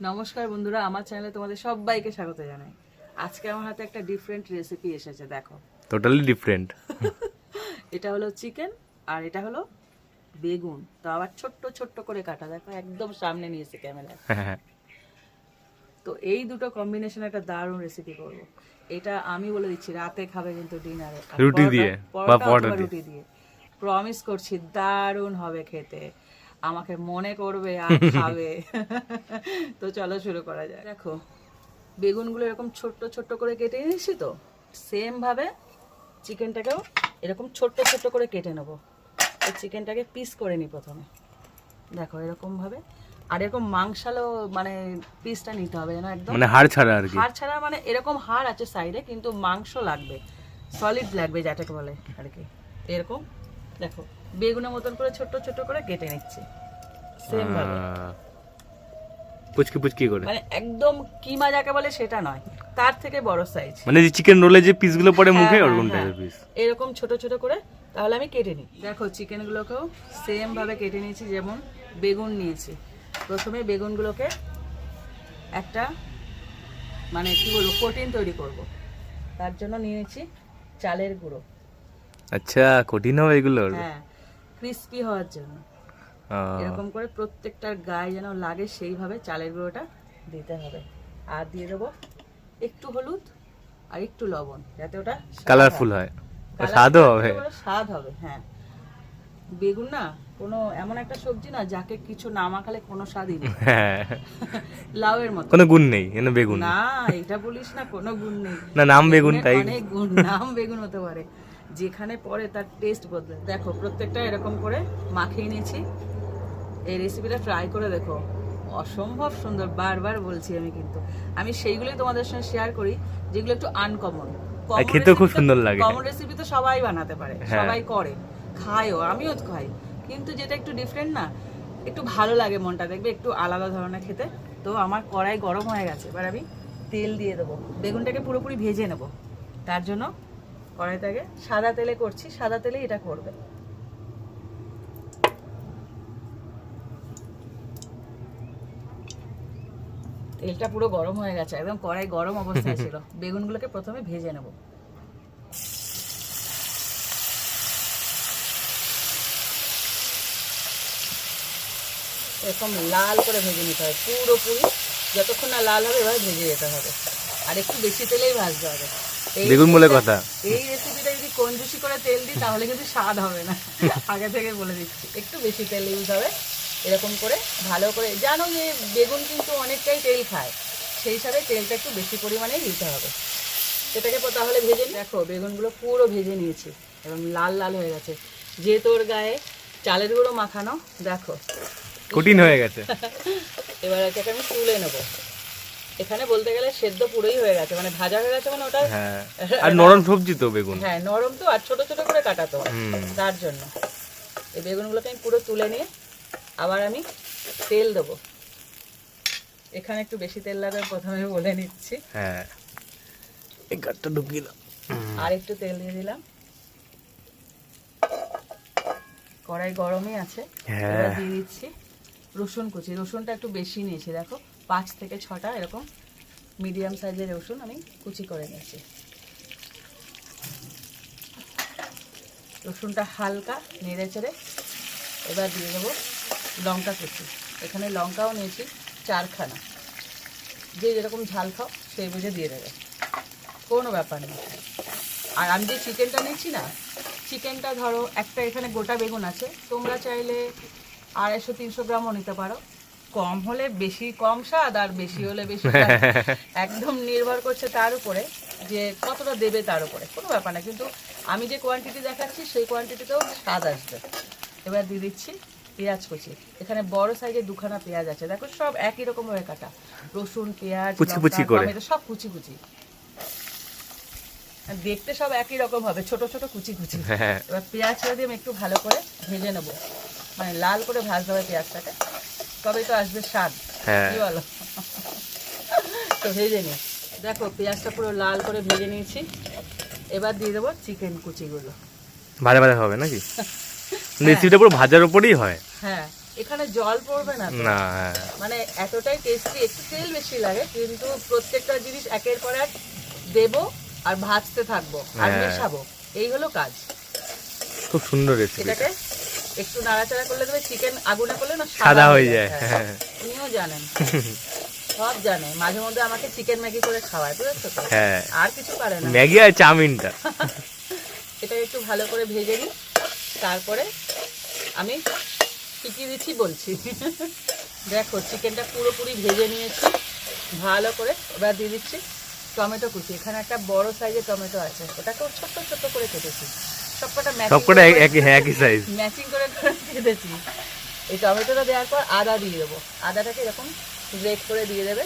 নমস্কার বন্ধুরা আমার চ্যানেলে তোমাদের সবাইকে স্বাগত জানাই। আজকে আমার হাতে একটা ডিফারেন্ট রেসিপি এসেছে দেখো। টোটালি ডিফারেন্ট এটা হলো চিকেন আর এটা হলো বেগুন। তো আবার ছোট্ট ছোট্ট করে কাটা দেখো একদম সামনে নিয়েছে ক্যামেরা হ্যাঁ তো এই দুটো কম্বিনেশন একটা দারুণ রেসিপি করব। এটা আমি বলে দিচ্ছি রাতে খাবে কিন্তু ডিনারে রুটি দিয়ে বা পরোটা রুটি দিয়ে। প্রমিস করছি দারুণ হবে খেতে। আমাকে মনে করবে আর খাবে। তো চলো শুরু করা যায় দেখো বেগুনগুলো এরকম ছোট্ট ছোট্ট করে কেটে নিয়েছি তো? সেম ভাবে চিকেনটাকেও এরকম ছোট্ট ছোট্ট করে কেটে নেব। এই চিকেনটাকে পিস করে নিই প্রথমে। দেখো এরকম ভাবে। আর এরকম মাংসালো মানে পিসটা নিতে হবে যেন একদম মানে হাড় ছাড়া আর কি। হাড় ছাড়া মানে এরকম হাড় আছে সাইডে কিন্তু মাংস লাগবে। সলিড লাগবে যেটাকে বলে আর কি। এরকম দেখো বেগুনের মতন করে ছোট ছোট করে কেটে নিচ্ছি। সেম ভাবে। পুচকি পুচকি করে। মানে একদম কিমা যাকে বলে সেটা নয় তার থেকে বড় সাইজ মানে যে চিকেন রোলে যে পিসগুলো পড়ে মুখে হ্যাঁ, ওরকম হ্যাঁ, টাইপের পিস এরকম ছোট ছোট করে তাহলে আমি কেটে নিই। দেখো চিকেনগুলোকেও সেম ভাবে কেটে নিয়েছি যেমন বেগুন নিয়েছি। প্রথমে বেগুনগুলোকে একটা মানে কি বলব প্রোটিন তৈরি করব। তার জন্য নিয়েছি চালের গুঁড়ো। আচ্ছা কঠিন হবে এগুলো হ্যাঁ ক্রিস্পি হওয়ার জন্য। এরকম করে প্রত্যেকটার গায়ে যেন লাগে সেইভাবে চালের গুঁড়োটা দিতে হবে। আর দিয়ে দেবো একটু হলুদ আর একটু লবণ যাতে ওটা কালারফুল হয়। স্বাদও হবে। স্বাদ হবে হ্যাঁ। বেগুন না কোনো এমন একটা সবজি না যাকে কিছু না মাখালে কোনো স্বাদই নেই। হ্যাঁ। লাউয়ের মতো। কোনো গুণ নেই এনে বেগুন। না এটা বলিস না কোনো গুণ নেই। না নাম বেগুন তাই। অনেক গুণ নাম বেগুন হতে পারে। যেখানে পরে তার টেস্ট বদলে। দেখো প্রত্যেকটা এরকম করে মাখিয়ে নিয়েছি। এই রেসিপিটা ট্রাই করে দেখো। অসম্ভব সুন্দর বারবার বলছি আমি কিন্তু। আমি সেইগুলোই তোমাদের সঙ্গে শেয়ার করি যেগুলো একটু আনকমন আর খেতেও খুব সুন্দর লাগে। কমন রেসিপি তো সবাই বানাতে পারে হ্যাঁ। সবাই করে। খায়ও আমিও খাই। কিন্তু যেটা একটু ডিফারেন্ট না একটু ভালো লাগে মনটা। দেখবে একটু আলাদা ধরনের খেতে। তো আমার কড়াই গরম হয়ে গেছে। এবার আমি তেল দিয়ে দেবো। বেগুনটাকে পুরোপুরি ভেজে নেব। তার জন্য কড়াইটাকে সাদা তেলে করছি। সাদা তেলে এটা করবে। তেলটা পুরো গরম হয়ে গেছে একদম কড়াই গরম অবস্থায় ছিল। বেগুনগুলোকে প্রথমে ভেজে নেব। এরকম লাল করে ভেজে নিতে হবে পুরোপুরি। যতক্ষণ না লাল হবে এভাবে ভেজে যেতে হবে। আর একটু বেশি তেলেই ভাজতে হবে। বেগুন বলে কথা। এই রেসিপিটা যদি কঞ্জুসি করে তেল দিই তাহলে কিন্তু স্বাদ হবে না। আগে থেকে বলে দিচ্ছি একটু বেশি তেল ইউজ হবে। এরকম করে ভালো করে জানো যে বেগুন কিন্তু অনেকটাই তেল খায় সেই হিসাবে তেলটা একটু বেশি পরিমাণেই দিতে হবে। এটাকে পো- তাহলে ভেজে দেখো বেগুনগুলো পুরো ভেজে নিয়েছি এবং লাল লাল হয়ে গেছে। যে তোর গায়ে চালের গুঁড়ো মাখানো দেখো। কঠিন হয়ে গেছে। এবার এটাকে আমি তুলে নেব। এখানে বলতে গেলে সেদ্ধ পুরোই হয়ে গেছে মানে ভাজা হয়ে গেছে মানে ওটা হ্যাঁ আর নরম সবজি তো বেগুন। হ্যাঁ নরম তো আর ছোট ছোট করে কাটাতো হুম। তার জন্য। এই বেগুনগুলোকে আমি পুরো তুলে নিয়ে আবার আমি তেল দেবো। এখানে একটু বেশি তেল লাগবে প্রথমে বলে নিচ্ছি। হ্যাঁ। এই গাছটা ঢুকিয়ে দাও। আর একটু তেল দিয়ে দিলাম। কড়াই গরমই আছে। হ্যাঁ। দিয়ে দিচ্ছি রসুন কুচি। রসুনটা একটু বেশি নিয়েছি দেখো। পাঁচ থেকে ছটা এরকম মিডিয়াম সাইজের রসুন আমি কুচি করে নিয়েছি। রসুনটা হালকা নেড়ে চেড়ে এবার দিয়ে দেবো লঙ্কা কুচি এখানে লঙ্কাও নিয়েছি, চারখানা। যে যেরকম ঝাল খাও, সেই বুঝে দিয়ে দেবে। কোনো ব্যাপার নেই। আর আমি যে চিকেনটা নিচ্ছি না, চিকেনটা ধরো, একটা এখানে গোটা বেগুন আছে, তোমরা চাইলে আড়াইশো, তিনশো গ্রামও নিতে পারো। কম হলে বেশি কম স্বাদ, আর বেশি হলে বেশি একদম নির্ভর করছে তার উপরে, যে কতটা দেবে তার উপরে। কোনো ব্যাপার না, কিন্তু আমি যে কোয়ান্টিটি দেখাচ্ছি, সেই কোয়ান্টিটিতেও স্বাদ আসবে। এবার দিয়ে দিচ্ছি পেঁয়াজ কুচি। এখানে বড় সাইজের দুখানা পেঁয়াজ আছে। দেখো সব একই রকম ভাবে কাটা। রসুন পেঁয়াজ করে। টমেটো সব কুচি কুচি। দেখতে সব একই রকম হবে। ছোট ছোট কুচি কুচি। হ্যাঁ এবার পেঁয়াজ ছেড়ে দিয়ে আমি একটু ভালো করে ভেজে নেব। মানে লাল করে ভাজতে হবে পেঁয়াজটাকে। তবেই তো আসবে স্বাদ। হ্যাঁ। কি বলো? তো ভেজে নি দেখো পেঁয়াজটা পুরো লাল করে ভেজে নিয়েছি। এবার দিয়ে দেবো চিকেন কুচিগুলো। ভাজা ভাজা হবে নাকি? রেসিপিটা পুরো ভাজার উপরেই হয় হ্যাঁ। এখানে জল পড়বে না না হ্যাঁ। মানে এতটাই টেস্টি একটু তেল বেশি লাগে কিন্তু প্রত্যেকটা জিনিস একের পর এক দেবো আর ভাজতে থাকব আর হ্যাঁ। মেশাবো। এই হলো কাজ। খুব সুন্দর রেসিপি এটাকে একটু নাড়াচাড়া করলে দেবে চিকেন আগুনে করলে না সাদা হয়ে যায়। হ্যাঁ। উনিও জানেন। সব জানে। মাঝে মধ্যে আমাকে চিকেন ম্যাগি করে খাওয়ায় বুঝেছ তো? হ্যাঁ। আর কিছু পারে না। ম্যাগি আর চাউমিনটা। এটা একটু ভালো করে ভেজে নিই। তারপরে আমি কি দিচ্ছি বলছি। দেখো চিকেনটা পুরোপুরি ভেজে নিয়েছি। ভালো করে এবার দিয়ে দিচ্ছি টমেটো কুচি। এখানে একটা বড় সাইজের টমেটো আছে। ওটাকেও ছোট্ট ছোট্ট করে কেটেছি। সবকটা সবকটা একই একই সাইজ ম্যাচিং করে করে কেটেছি। এই টমেটোটা দেওয়ার পর আদা দিয়ে দেবো। আদাটাকে এরকম গ্রেট করে দিয়ে দেবে।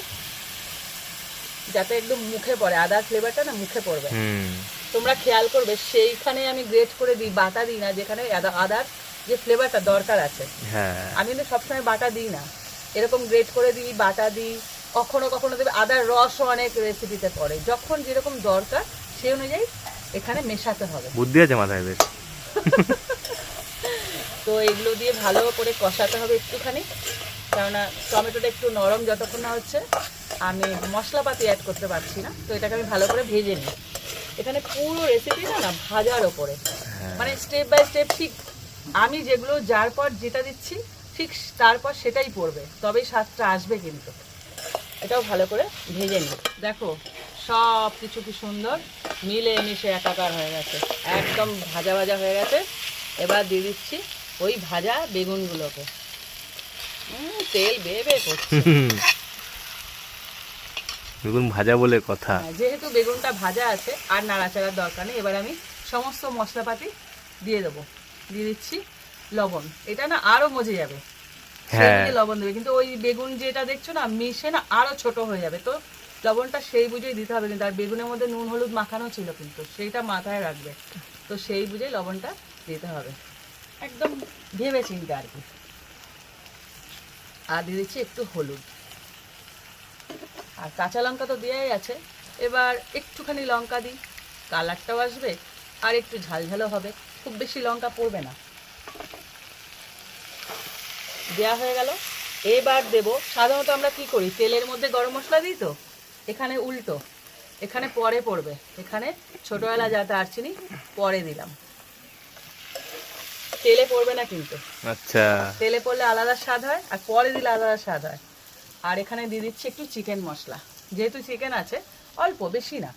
যাতে একদম মুখে পড়ে। আদার ফ্লেভারটা না মুখে পড়বে। তোমরা খেয়াল করবে সেইখানে আমি গ্রেট করে দিই বাটা দিই না যেখানে আদা- আদার যে ফ্লেভারটা দরকার আছে। হ্যাঁ। আমি কিন্তু সবসময় বাটা দিই না। এরকম গ্রেট করে দিই বাটা দিই কখনো কখনো দেবে আদার রসও অনেক রেসিপিতে পড়ে। যখন যেরকম দরকার সেই অনুযায়ী এখানে মেশাতে হবে। বুদ্ধি আছে মাথায় বেশ। তো এগুলো দিয়ে ভালো করে কষাতে হবে একটুখানি। কেননা টমেটোটা একটু নরম যতক্ষণ না হচ্ছে আমি মশলাপাতি অ্যাড করতে পারছি না। তো এটাকে আমি ভালো করে ভেজে নিই। এখানে পুরো রেসিপিটা না ভাজার ওপরে। হ্যাঁ। মানে স্টেপ বাই স্টেপ ঠিক আমি যেগুলো যার পর যেটা দিচ্ছি ঠিক তারপর সেটাই পড়বে। তবেই স্বাদটা আসবে কিন্তু। এটাও ভালো করে ভেজে নিই দেখো সব কিছু কি সুন্দর মিলে মিশে একাকার হয়ে গেছে। একদম ভাজা ভাজা হয়ে গেছে। এবার দিয়ে দিচ্ছি ওই ভাজা বেগুনগুলোকে। তেল বেয়ে বেয়ে করছে। বেগুন ভাজা বলে কথা। হ্যাঁ, যেহেতু বেগুনটা ভাজা আছে আর নাড়াচাড়ার দরকার নেই এবার আমি সমস্ত মশলাপাতি দিয়ে দেবো। দিয়ে দিচ্ছি লবণ। এটা না আরও মজে যাবে। হ্যাঁ। লবণ দেবে। কিন্তু ওই বেগুন যেটা দেখছ না মিশে না আরও ছোট হয়ে যাবে। তো লবণটা সেই বুঝেই দিতে হবে। কিন্তু আর বেগুনের মধ্যে নুন হলুদ মাখানো ছিল কিন্তু। সেইটা মাথায় রাখবে। তো সেই বুঝেই লবণটা দিতে হবে। একদম ভেবে চিন্তে আর কি। আর দিয়ে দিচ্ছি একটু হলুদ। আর কাঁচা লঙ্কা তো দেওয়াই আছে। এবার একটুখানি লঙ্কা দিই। কালারটাও আসবে। আর একটু ঝালঝালও হবে। খুব বেশি লঙ্কা পড়বে না। দেওয়া হয়ে গেল। এবার দেব সাধারণত আমরা কি করি? তেলের মধ্যে গরম মশলা দিই তো? এখানে উল্টো। এখানে পরে পড়বে। এখানে ছোটোবেলা যা দারচিনি পরে দিলাম। তেলে পড়বে না কিন্তু। আচ্ছা। তেলে পড়লে আলাদা স্বাদ হয় আর পরে দিলে আলাদা স্বাদ হয়। আর এখানে দিয়ে দিচ্ছি একটু চিকেন মশলা। যেহেতু চিকেন আছে অল্প বেশি না।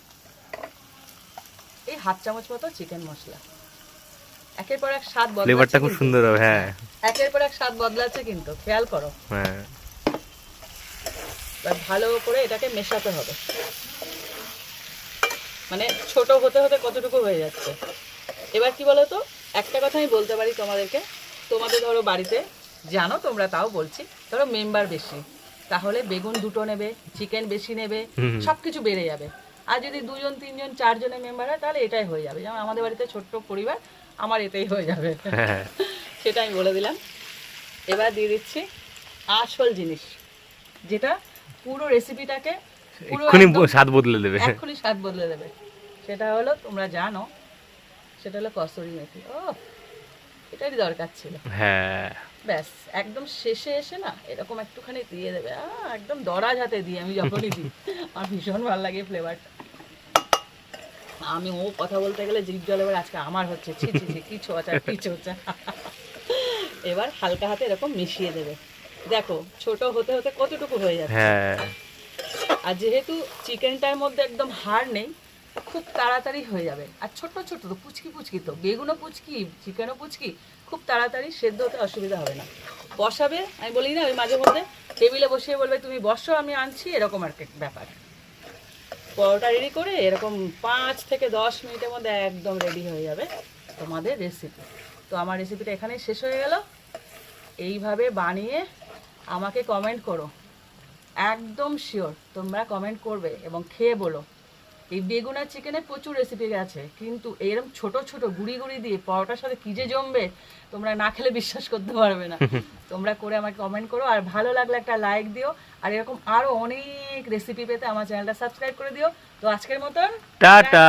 এই হাফ চামচ মতো চিকেন মশলা। একের পর এক স্বাদ ফ্লেভারটা খুব সুন্দর হবে হ্যাঁ। একের পর এক স্বাদ বদলাচ্ছে কিন্তু খেয়াল করো। হ্যাঁ। ভালো করে এটাকে মেশাতে হবে। মানে ছোট হতে হতে কতটুকু হয়ে যাচ্ছে? এবার কি বলো তো একটা কথা আমি বলতে পারি তোমাদেরকে। তোমাদের ধরো বাড়িতে জানো তোমরা তাও বলছি ধরো মেম্বার বেশি তাহলে বেগুন দুটো নেবে চিকেন বেশি নেবে হুম। সব কিছু বেড়ে যাবে। আর যদি দুজন তিনজন চারজনের মেম্বার হয় তাহলে এটাই হয়ে যাবে। যেমন আমাদের বাড়িতে ছোট্ট পরিবার আমার এটাই হয়ে যাবে। হ্যাঁ। সেটা আমি বলে দিলাম। এবার দিয়ে দিচ্ছি আসল জিনিস যেটা পুরো রেসিপিটাকে পুরো এক্ষুনি স্বাদ বদলে দেবে। এক্ষুনি স্বাদ বদলে দেবে। সেটা হলো তোমরা জানো সেটা হলো কসুরি মেথি। ও এটারই দরকার ছিল। হ্যাঁ। ব্যাস একদম শেষে এসে না এরকম একটুখানি দিয়ে দেবে। একদম দরাজ হাতে দিই আমি যখনই দিই। আমার ভীষণ ভালো লাগে ফ্লেভারটা আমি ও কথা বলতে গেলে জিভ জল এবার আজকে আমার হচ্ছে। ছি ছি ছি কি ছোঁচা কি ছোঁচা এবার হালকা হাতে এরকম মিশিয়ে দেবে। দেখো ছোট হতে হতে কতটুকু হয়ে যাচ্ছে? হ্যাঁ। আর যেহেতু চিকেনটার মধ্যে একদম হাড় নেই খুব তাড়াতাড়ি হয়ে যাবে। আর ছোট ছোট তো পুচকি পুচকি তো। বেগুনও পুচকি চিকেনও পুচকি খুব তাড়াতাড়ি সেদ্ধ হতে অসুবিধা হবে না। বসাবে আমি বলি না ওই মাঝে মধ্যে টেবিলে বসিয়ে বলবে তুমি বসো আমি আনছি এরকম আর কি ব্যাপার। পরোটা রেডি করে এরকম পাঁচ থেকে দশ মিনিটের মধ্যে একদম রেডি হয়ে যাবে তোমাদের রেসিপি তো আমার রেসিপিটা এখানেই শেষ হয়ে গেল। এইভাবে বানিয়ে আমাকে কমেন্ট করো। একদম শিওর তোমরা কমেন্ট করবে এবং খেয়ে বলো। এই বেগুন আর চিকেনে প্রচুর রেসিপি আছে কিন্তু এরকম ছোট ছোট গুড়ি গুড়ি দিয়ে পরোটার সাথে কি যে জমবে তোমরা না খেলে বিশ্বাস করতে পারবে না। তোমরা করে আমাকে কমেন্ট করো আর ভালো লাগলে একটা লাইক দিও আর এরকম আরও অনেক রেসিপি পেতে আমার চ্যানেলটা সাবস্ক্রাইব করে দিও। তো আজকের মতন টাটা।